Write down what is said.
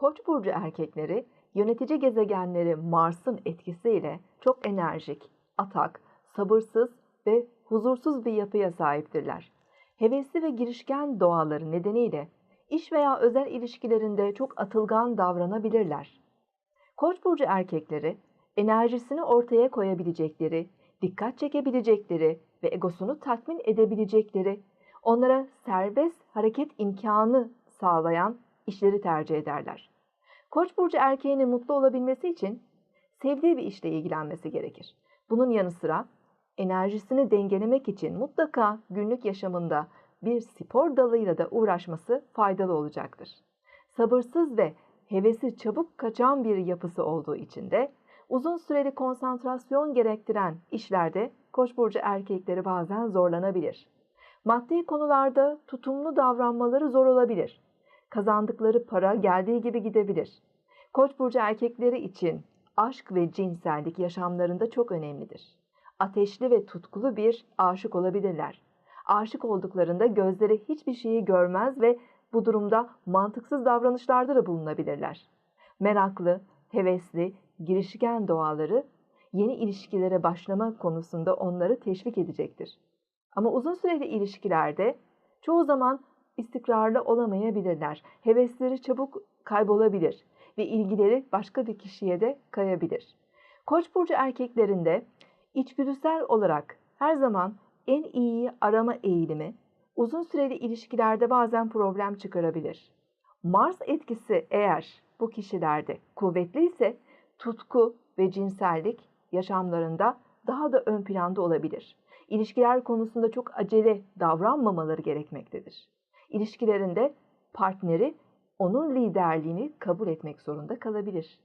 Koç burcu erkekleri yönetici gezegenleri Mars'ın etkisiyle çok enerjik, atak, sabırsız ve huzursuz bir yapıya sahiptirler. Hevesli ve girişken doğaları nedeniyle iş veya özel ilişkilerinde çok atılgan davranabilirler. Koç burcu erkekleri enerjisini ortaya koyabilecekleri, dikkat çekebilecekleri ve egosunu tatmin edebilecekleri, onlara serbest hareket imkanı sağlayan işleri tercih ederler. Koç burcu erkeğinin mutlu olabilmesi için sevdiği bir işle ilgilenmesi gerekir. Bunun yanı sıra enerjisini dengelemek için mutlaka günlük yaşamında bir spor dalıyla da uğraşması faydalı olacaktır. Sabırsız ve hevesi çabuk kaçan bir yapısı olduğu için de uzun süreli konsantrasyon gerektiren işlerde Koç burcu erkekleri bazen zorlanabilir. Maddi konularda tutumlu davranmaları zor olabilir. Kazandıkları para geldiği gibi gidebilir. Koç burcu erkekleri için aşk ve cinsellik yaşamlarında çok önemlidir. Ateşli ve tutkulu bir aşık olabilirler. Aşık olduklarında gözleri hiçbir şeyi görmez ve bu durumda mantıksız davranışlarda da bulunabilirler. Meraklı, hevesli, girişken doğaları yeni ilişkilere başlama konusunda onları teşvik edecektir. Ama uzun süreli ilişkilerde çoğu zaman istikrarlı olamayabilirler. Hevesleri çabuk kaybolabilir ve ilgileri başka bir kişiye de kayabilir. Koç burcu erkeklerinde içgüdüsel olarak her zaman en iyiyi arama eğilimi uzun süreli ilişkilerde bazen problem çıkarabilir. Mars etkisi eğer bu kişilerde kuvvetli ise tutku ve cinsellik yaşamlarında daha da ön planda olabilir. İlişkiler konusunda çok acele davranmamaları gerekmektedir ilişkilerinde partneri onun liderliğini kabul etmek zorunda kalabilir.